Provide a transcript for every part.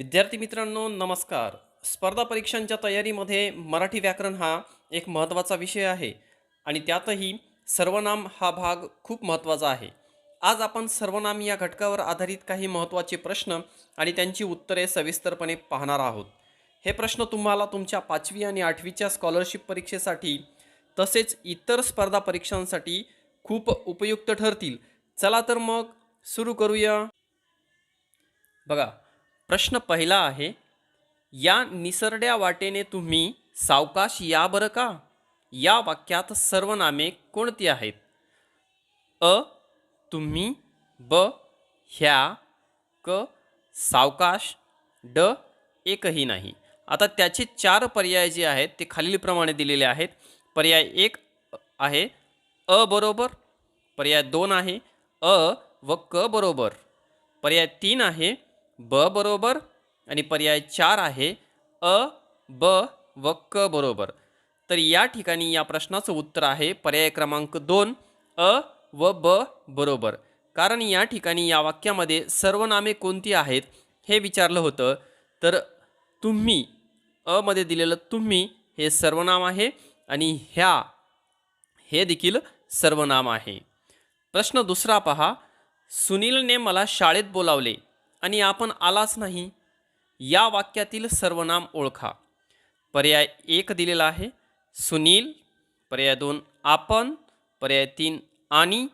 विद्यार्थी मित्रांनो नमस्कार. स्पर्धा परीक्षांच्या तयारीमध्ये मराठी व्याकरण हा एक महत्त्वाचा विषय आहे आणि त्यातही सर्वनाम हा भाग खूप महत्त्वाचा आहे. आज आपण सर्वनाम या घटकावर आधारित काही महत्त्वाचे प्रश्न आणि त्यांची उत्तरे सविस्तरपणे पाहणार आहोत. हे प्रश्न तुम्हाला तुमच्या पाचवी आणि आठवीच्या स्कॉलरशिप परीक्षेसाठी तसेच इतर स्पर्धा परीक्षांसाठी खूप उपयुक्त ठरतील. चला तर मग सुरू करूया. बघा प्रश्न पहिला आहे या निसरड्या वाटेने तुम्ही सावकाश या बरं का? या वाक्यात सर्वनामे कोणती आहेत? अ तुम्ही ब ह्या क सावकाश ड एकही नाही. आता त्याचे चार पर्याय जे आहेत ते खालीलप्रमाणे दिलेले आहेत. पर्याय एक आहे अ बरोबर. पर्याय दोन आहे अ व क बरोबर. पर्याय तीन आहे ब बरोबर आणि पर्याय चार आहे अ ब व क बरोबर. तर या ठिकाणी या प्रश्नाचं उत्तर आहे पर्याय क्रमांक दोन अ व ब बरोबर. कारण या ठिकाणी या वाक्यामध्ये सर्वनामे कोणती आहेत हे विचारलं होतं. तर तुम्ही अ मध्ये दिलेलं तुम्ही हे सर्वनाम आहे आणि ह्या हे देखील सर्वनाम आहे. प्रश्न दुसरा पहा. सुनीलने मला शाळेत बोलावले. आणि आपण आलाच नाही या वाक्यातील सर्वनाम ओळखा. पर्याय एक दिलेला आहे सुनील पर्याय दोन आपण पर्याय तीन आणि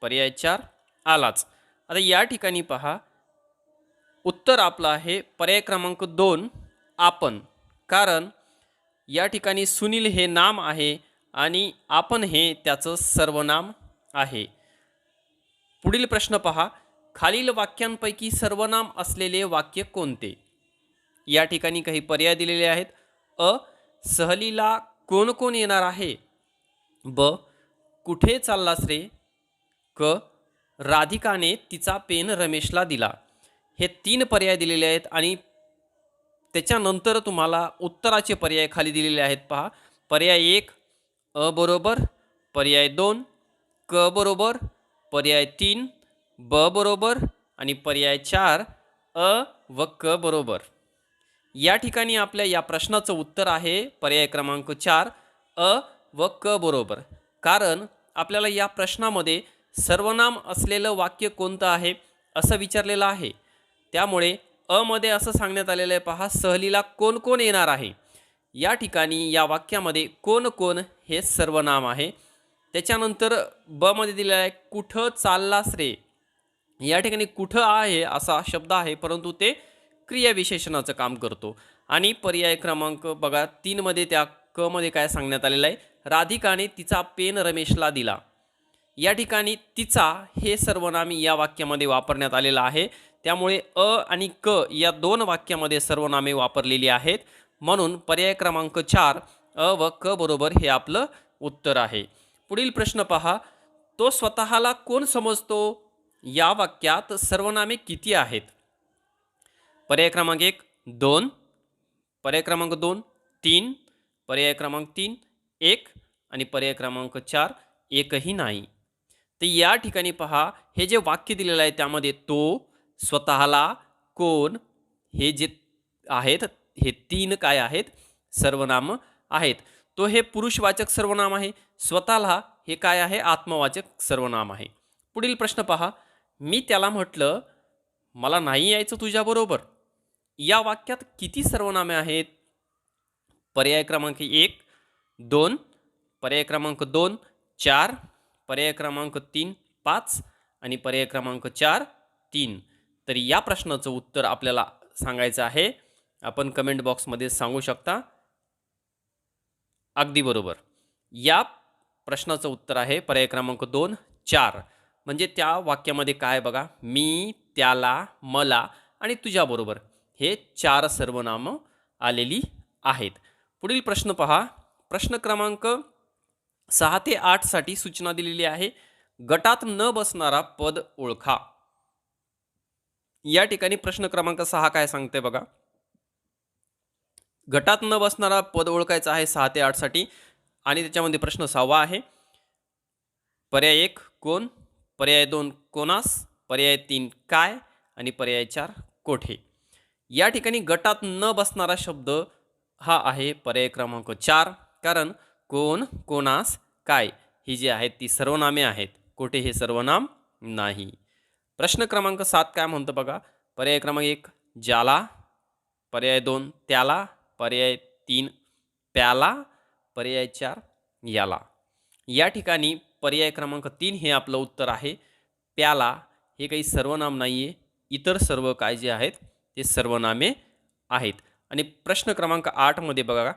पर्याय चार आलाच. आता या ठिकाणी पहा उत्तर आपलं आहे पर्याय क्रमांक दोन आपण. कारण या ठिकाणी सुनील हे नाम आहे आणि आपण हे त्याचं सर्वनाम आहे. पुढील प्रश्न पहा खालील वाक्यांपैकी सर्वनाम असलेले वाक्य कोणते? या ठिकाणी काही पर्याय दिलेले आहेत. अ सहलीला कोण कोण येणार आहे? ब कुठे चाललास रे? क राधिकाने तिचा पेन रमेशला दिला. हे तीन पर्याय दिलेले आहेत आणि त्याच्यानंतर तुम्हाला उत्तराचे पर्याय खाली दिलेले आहेत पहा. पर्याय एक अ बरोबर. पर्याय दोन क बरोबर. पर्याय तीन ब बरोबर आणि पर्याय चार अ व क बरोबर. या ठिकाणी आपल्या या प्रश्नाचं उत्तर आहे पर्याय क्रमांक चार अ व क बरोबर. कारण आपल्याला या प्रश्नामध्ये सर्वनाम असलेलं वाक्य कोणतं आहे असं विचारलेलं आहे. त्यामुळे अमध्ये असं सांगण्यात आलेलं आहे पहा सहलीला कोण कोण येणार आहे? या ठिकाणी या वाक्यामध्ये कोण कोण हे सर्वनाम आहे. त्याच्यानंतर ब मध्ये दिलेलं आहे कुठं चाललास रे? या ठिकाणी कुठं आहे असा शब्द आहे परंतु ते क्रियाविशेषणाचं काम करतो. आणि पर्याय क्रमांक बघा तीनमध्ये त्या क मध्ये काय सांगण्यात आलेलं आहे? राधिकाने तिचा पेन रमेशला दिला. या ठिकाणी तिचा हे सर्वनामी या वाक्यामध्ये वापरण्यात आलेलं आहे. त्यामुळे अ आणि क या दोन वाक्यामध्ये सर्वनामे वापरलेली आहेत. म्हणून पर्याय क्रमांक चार अ व क बरोबर हे आपलं उत्तर आहे. पुढील प्रश्न पहा तो स्वतःला कोण समजतो? या वाक्यात सर्वनामे किती आहेत? पर्याय क्रमांक एक दोन. पर्याय क्रमांक दोन तीन. पर्याय क्रमांक तीन एक. आणि पर्याय क्रमांक चार एकही नाही. तर या ठिकाणी पहा हे जे वाक्य दिलेलं आहे त्यामध्ये तो स्वतःला कोण हे जे आहेत हे तीन काय आहेत? सर्वनाम आहेत. तो हे पुरुषवाचक सर्वनाम आहे. स्वतःला हे काय आहे? आत्मवाचक सर्वनाम आहे. पुढील प्रश्न पहा. मी त्याला म्हटलं मला नाही यायचं तुझ्याबरोबर या वाक्यात किती सर्वनामे आहेत? पर्याय क्रमांक एक दोन पर्याय क्रमांक दोन चार पर्याय क्रमांक तीन पाच आणि पर्याय क्रमांक चार तीन. तर या प्रश्नाचं उत्तर आपल्याला सांगायचं आहे. आपण कमेंट बॉक्समध्ये सांगू शकता. अगदी बरोबर. या प्रश्नाचं उत्तर आहे पर्याय क्रमांक दोन चार. म्हणजे त्या वाक्यामध्ये काय बघा? मी त्याला मला आणि तुझ्याबरोबर हे चार सर्वनामं आलेली आहेत. पुढील प्रश्न पहा. प्रश्न क्रमांक सहा ते आठसाठी सूचना दिलेली आहे. गटात न बसणारा पद ओळखा. या ठिकाणी प्रश्न क्रमांक सहा काय सांगते बघा? गटात न बसणारा पद ओळखायचा आहे सहा ते आठसाठी आणि त्याच्यामध्ये प्रश्न सहावा आहे. पर्याय एक कोण? पर्याय दोन कोणास पर्याय तीन काय आणि पर्याय चार कोठे? या ठिकाणी गटात न बसणारा शब्द हा आहे पर्याय क्रमांक चार. कारण कोण कोणास काय ही जी आहेत ती सर्वनामे आहेत. कोठे हे सर्वनाम नाही. प्रश्न क्रमांक सात काय म्हणतो बघा? पर्याय क्रमांक एक ज्याला. पर्याय दोन त्याला. पर्याय तीन प्याला. पर्याय चार याला. या ठिकाणी पर्याय क्रमांक तीन हे आपलं उत्तर आहे. प्याला हे काही सर्वनाम नाही आहे इतर सर्व काय जे आहेत ते सर्वनामे आहेत. आणि प्रश्न क्रमांक आठमध्ये बघा.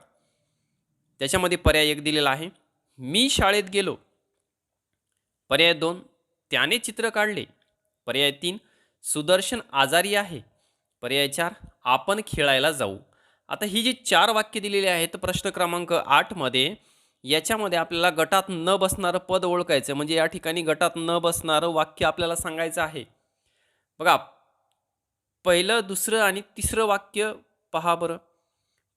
त्याच्यामध्ये पर्याय एक दिलेला आहे. मी शाळेत गेलो. पर्याय दोन त्याने चित्र काढले. पर्याय तीन सुदर्शन आजारी आहे. पर्याय चार आपण खेळायला जाऊ. आता ही जी चार वाक्य दिलेली आहेत प्रश्न क्रमांक आठमध्ये याच्यामध्ये आपल्याला गटात न बसणारं पद ओळखायचं म्हणजे या ठिकाणी गटात न बसणारं वाक्य आपल्याला सांगायचं आहे. बघा पहिलं दुसरं आणि तिसरं वाक्य पहा बरं.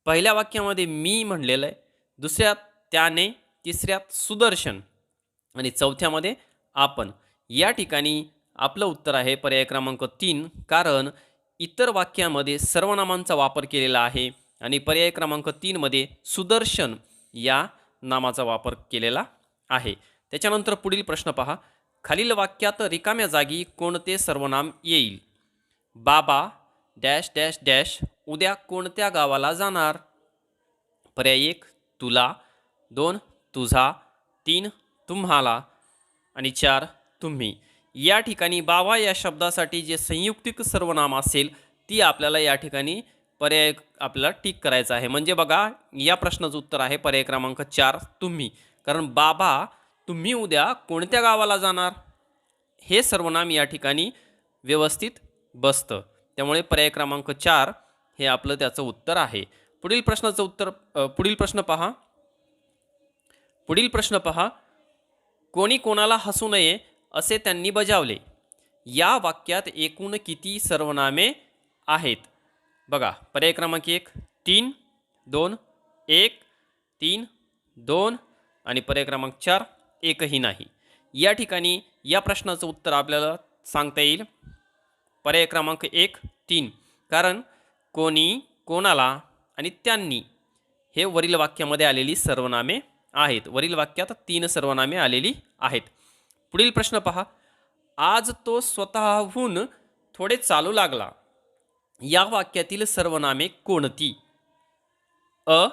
पहिल्या वाक्यामध्ये मी म्हणलेलं आहे. दुसऱ्यात त्याने तिसऱ्यात सुदर्शन आणि चौथ्यामध्ये आपण. या ठिकाणी आपलं उत्तर आहे पर्याय क्रमांक तीन. कारण इतर वाक्यामध्ये सर्वनामांचा वापर केलेला आहे. आणि पर्याय क्रमांक तीनमध्ये सुदर्शन या नामाचा वापर केलेला आहे. त्याच्यानंतर पुढील प्रश्न पहा. खालील वाक्यात रिकाम्या जागी कोणते सर्वनाम येईल? बाबा डॅश डॅश डॅश उद्या कोणत्या गावाला जाणार? पर्याय एक तुला. दोन तुझा. तीन तुम्हाला. आणि चार तुम्ही. या ठिकाणी बाबा या शब्दासाठी जे संयुक्तिक सर्वनाम असेल ती आपल्याला या ठिकाणी पर्याय आपल्याला टिक करायचं आहे. म्हणजे बघा या प्रश्नाचं उत्तर आहे पर्याय क्रमांक चार तुम्ही. कारण बाबा तुम्ही उद्या कोणत्या गावाला जाणार? हे सर्वनाम या ठिकाणी व्यवस्थित बसतं. त्यामुळे पर्याय क्रमांक चार हे आपलं त्याचं उत्तर आहे. पुढील प्रश्नाचं उत्तर पुढील प्रश्न पहा. पुढील प्रश्न पहा. कोणी कोणाला हसू नये असे त्यांनी बजावले. या वाक्यात एकूण किती सर्वनामे आहेत? बघा पर्याय क्रमांक एक तीन दोन एक तीन दोन आणि पर्याय क्रमांक चार एकही नाही. या ठिकाणी या प्रश्नाचं उत्तर आपल्याला सांगता येईल. पर्याय क्रमांक एक तीन. कारण कोणी कोणाला आणि त्यांनी हे वरील वाक्यामध्ये आलेली सर्वनामे आहेत. वरील वाक्यात तीन सर्वनामे आलेली आहेत. पुढील प्रश्न पहा. आज तो स्वतःहून थोडे चालू लागला. या वाक्यातील सर्वनामे कोणती? अ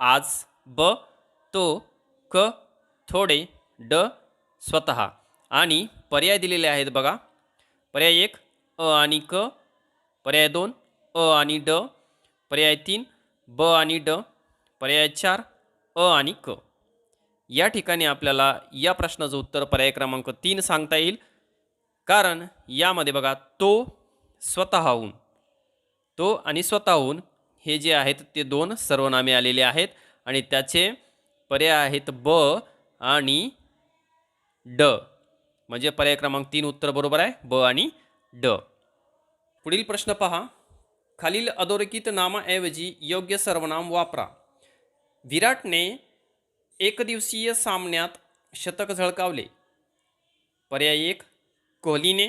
आज ब तो क थोडे ड स्वतः. आणि पर्याय दिलेले आहेत बघा. पर्याय एक अ आणि क. पर्याय दोन अ आणि ड. पर्याय तीन ब आणि ड. पर्याय चार अ आणि क. या ठिकाणी आपल्याला या प्रश्नाचं उत्तर पर्याय क्रमांक तीन सांगता येईल. कारण यामध्ये बघा तो स्वतःहून. तो आणि स्वतःहून हे जे आहेत ते दोन सर्वनामे आलेले आहेत आणि त्याचे पर्याय आहेत ब आणि ड. म्हणजे पर्याय क्रमांक तीन उत्तर बरोबर आहे. ब आणि ड. पुढील प्रश्न पहा. खालील अधोरेखित नामाऐवजी योग्य सर्वनाम वापरा. विराटने एकदिवसीय सामन्यात शतक झळकावले. पर्याय एक कोहलीने.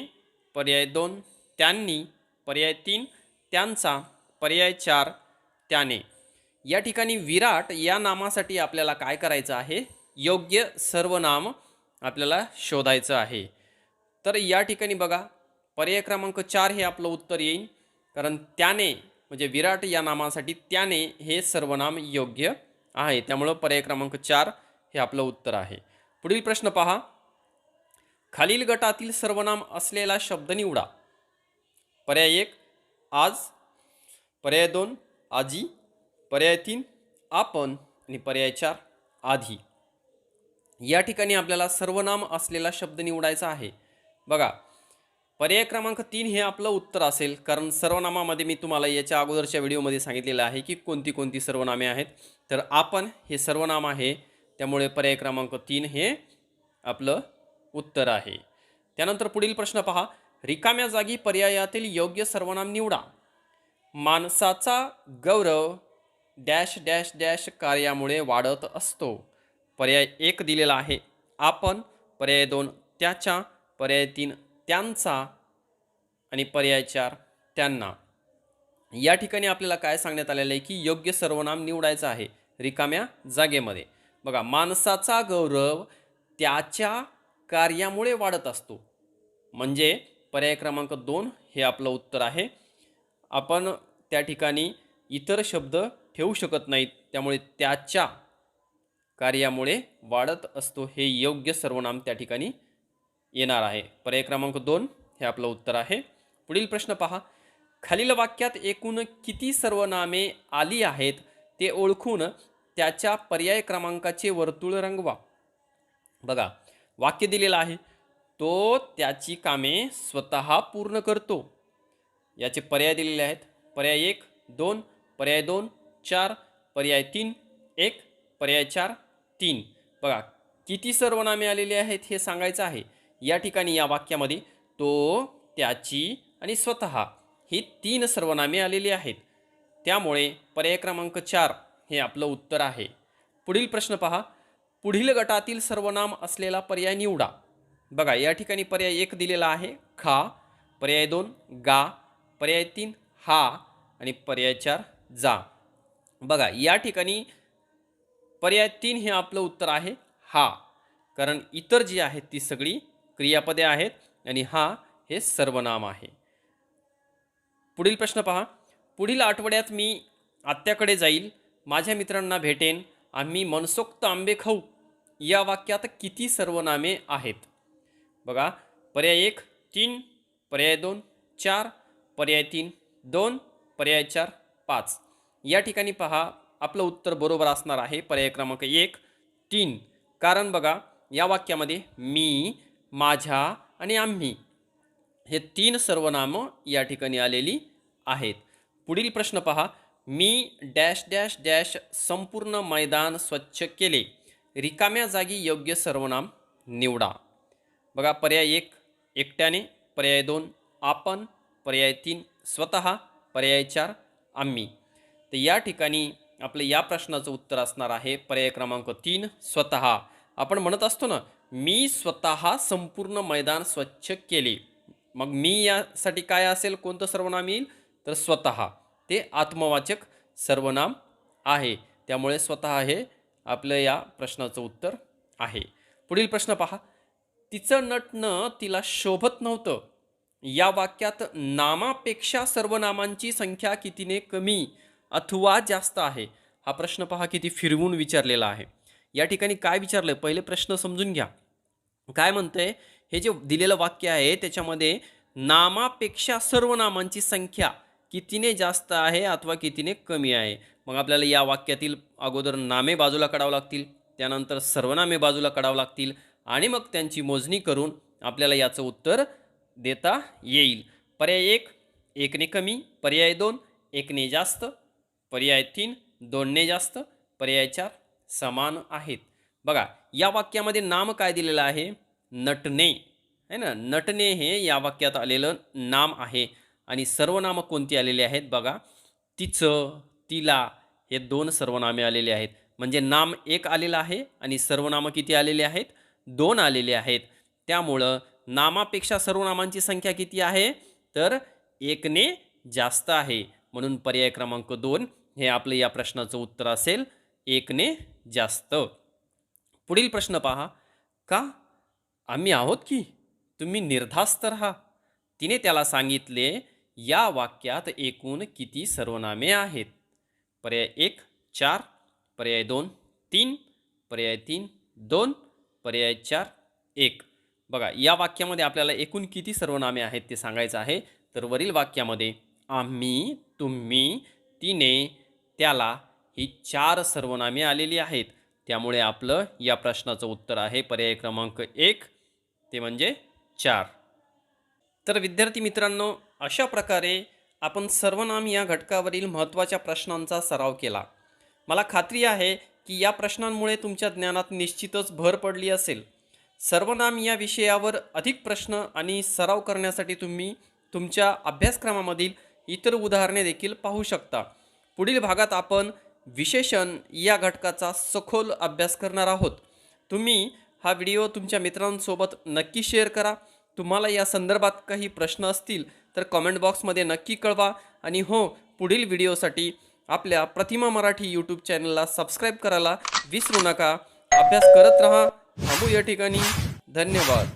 पर्याय दोन त्यांनी. पर्याय तीन त्यांचा पर्याय चार त्याने. या ठिकाणी विराट या नामासाठी आपल्याला काय करायचं आहे? योग्य सर्वनाम आपल्याला शोधायचं आहे. तर या ठिकाणी बघा पर्याय क्रमांक चार हे आपलं उत्तर येईल कारण त्याने म्हणजे विराट या नामासाठी त्याने हे सर्वनाम योग्य आहे. त्यामुळं पर्याय क्रमांक चार हे आपलं उत्तर आहे. पुढील प्रश्न पहा. खालील गटातील सर्वनाम असलेला शब्द निवडा. पर्याय एक आज. पर्याय दोन आजी पर्याय तीन आपण आणि पर्याय चार आधी. या ठिकाणी आपल्याला सर्वनाम असलेला शब्द निवडायचा आहे. बघा पर्याय क्रमांक तीन हे आपलं उत्तर असेल कारण सर्वनामामध्ये मी तुम्हाला याच्या अगोदरच्या व्हिडिओमध्ये सांगितलेलं आहे की कोणती कोणती सर्वनामे आहेत. तर आपण हे सर्वनाम आहे त्यामुळे पर्याय क्रमांक तीन हे आपलं उत्तर आहे. त्यानंतर पुढील प्रश्न पहा. रिकाम्या जागी पर्यायातील योग्य सर्वनाम निवडा. माणसाचा गौरव डॅश डॅश डॅश कार्यामुळे वाढत असतो. पर्याय एक दिलेला आहे. आपण पर्याय दोन त्याच्या पर्याय तीन त्यांचा आणि पर्याय चार त्यांना. या ठिकाणी आपल्याला काय सांगण्यात आलेलं आहे की योग्य सर्वनाम निवडायचं आहे रिकाम्या जागेमध्ये. बघा माणसाचा गौरव त्याच्या कार्यामुळे वाढत असतो. म्हणजे पर्याय क्रमांक दोन हे आपलं उत्तर आहे. आपण त्या ठिकाणी इतर शब्द ठेवू शकत नाहीत. त्यामुळे त्याच्या कार्यामुळे वाढत असतो हे योग्य सर्वनाम त्या ठिकाणी येणार आहे. पर्याय क्रमांक दोन हे आपलं उत्तर आहे. पुढील प्रश्न पहा. खालील वाक्यात एकूण किती सर्वनामे आली आहेत ते ओळखून त्याच्या पर्याय क्रमांकाचे वर्तुळ रंगवा. बघा वाक्य दिलेलं आहे. तो त्याची कामे स्वतः पूर्ण करतो. याचे पर्याय दिलेले आहेत. पर्याय एक दोन पर्याय दोन चार पर्याय तीन एक पर्याय चार तीन. बघा किती सर्वनामे आलेली आहेत हे सांगायचं आहे. या ठिकाणी या वाक्यामध्ये तो त्याची आणि स्वतः ही तीन सर्वनामे आलेली आहेत. त्यामुळे पर्याय क्रमांक चार हे आपलं उत्तर आहे. पुढील प्रश्न पहा. पुढील गटातील सर्वनाम असलेला पर्याय निवडा. बघा या ठिकाणी पर्याय एक दिलेला आहे खा. पर्याय दोन गा. पर्याय तीन हा. आणि पर्याय चार जा. बघा या ठिकाणी पर्याय तीन हे आपलं उत्तर आहे हा. कारण इतर जी आहेत ती सगळी क्रियापदे आहेत आणि हा हे सर्वनाम आहे. पुढील प्रश्न पहा. पुढील आठवड्यात मी आत्याकडे जाईल माझ्या मित्रांना भेटेन आम्ही मनसोक्त आंबे खाऊ. या वाक्यात किती सर्वनामे आहेत? बघा पर्याय एक तीन पर्याय दोन चार पर्याय तीन दोन पर्याय चार पाच. या ठिकाणी पहा आपलं उत्तर बरोबर असणार आहे. पर्याय क्रमांक एक तीन. कारण बघा या वाक्यामध्ये मी माझ्या आणि आम्ही हे तीन सर्वनामं या ठिकाणी आलेली आहेत. पुढील प्रश्न पहा. मी डॅश डॅश डॅश संपूर्ण मैदान स्वच्छ केले. रिकाम्या जागी योग्य सर्वनाम निवडा. बघा पर्याय एक एकट्याने पर्याय दोन आपण पर्याय तीन स्वतः पर्याय चार आम्ही. तर या ठिकाणी आपलं या प्रश्नाचं उत्तर असणार आहे पर्याय क्रमांक तीन स्वतः. आपण म्हणत असतो ना मी स्वतः संपूर्ण मैदान स्वच्छ केले. मग मी यासाठी काय असेल कोणतं सर्वनाम येईल? तर स्वतः. ते आत्मवाचक सर्वनाम आहे. त्यामुळे स्वतः हे आपलं या प्रश्नाचं उत्तर आहे. पुढील प्रश्न पहा. तिचं नटणं तिला शोभत नव्हतं. या वाक्यात नामापेक्षा सर्वनामांची संख्या कितीने कमी अथवा जास्त आहे? हा प्रश्न पहा किती फिरवून विचारलेला आहे. या ठिकाणी काय विचारलं? पहिले प्रश्न समजून घ्या. काय म्हणतंय? हे जे दिलेलं वाक्य आहे त्याच्यामध्ये नामापेक्षा सर्वनामांची संख्या कितीने जास्त आहे अथवा कितीने कमी आहे? मग आपल्याला या वाक्यातील अगोदर नामे बाजूला काढावं लागतील. त्यानंतर सर्वनामे बाजूला काढावं लागतील. आणि मग त्यांची मोजणी करून आपल्याला याचं उत्तर देता येईल. पर्याय एक एकने कमी पर्याय दोन एकने जास्त पर्याय तीन दोनने जास्त पर्याय चार समान आहेत. बघा या वाक्यामध्ये नाम काय दिलेलं आहे? नटणे आहे ना? नटणे हे या वाक्यात आलेलं नाम आहे. आणि सर्वनामं कोणती आलेली आहेत? बघा तिचं तिला हे दोन सर्वनामे आलेले आहेत. म्हणजे नाम एक आलेलं आहे आणि सर्वनामं किती आलेले आहेत? दोन आलेले आहेत. त्यामुळं नामापेक्षा सर्वनामांची संख्या किती आहे? तर एकने जास्त आहे. म्हणून पर्याय क्रमांक दोन हे आपलं या प्रश्नाचं उत्तर असेल. एकने जास्त. पुढील प्रश्न पहा. का? आम्ही आहोत की? तुम्ही निर्धास्त राहा. तिने त्याला सांगितले या वाक्यात एकूण किती सर्वनामे आहेत? पर्याय एक चार. पर्याय दोन तीन. पर्याय तीन दोन. पर्याय चार एक. बघा या वाक्यामध्ये आपल्याला एकूण किती सर्वनामे आहेत ते सांगायचं आहे. तर वरील वाक्यामध्ये आम्ही तुम्ही तिने त्याला ही चार सर्वनामे आलेली आहेत. त्यामुळे आपलं या प्रश्नाचं उत्तर आहे पर्याय क्रमांक एक ते म्हणजे चार. तर विद्यार्थी मित्रांनो अशा प्रकारे आपण सर्वनाम या घटकावरील महत्त्वाच्या प्रश्नांचा सराव केला. मला खात्री आहे की या प्रश्नांमुळे तुमच्या ज्ञानात निश्चितच भर पडली असेल. सर्वनाम या विषयावर अधिक प्रश्न आणि सराव करण्यासाठी तुम्ही तुमच्या अभ्यासक्रमामधील इतर उदाहरणे देखील पाहू शकता. पुढील भागात आपण विशेषण या घटकाचा सखोल अभ्यास करणार आहोत. तुम्ही हा व्हिडिओ तुमच्या मित्रांसोबत नक्की शेअर करा. तुम्हाला या संदर्भात काही प्रश्न असतील तर कॉमेंट बॉक्समध्ये नक्की कळवा. आणि हो पुढील व्हिडिओसाठी आपल्या प्रतिमा मराठी यूट्यूब चॅनलला सबस्क्राईब करायला विसरू नका. अभ्यास करत रहा. थांबू या ठिकाणी. धन्यवाद.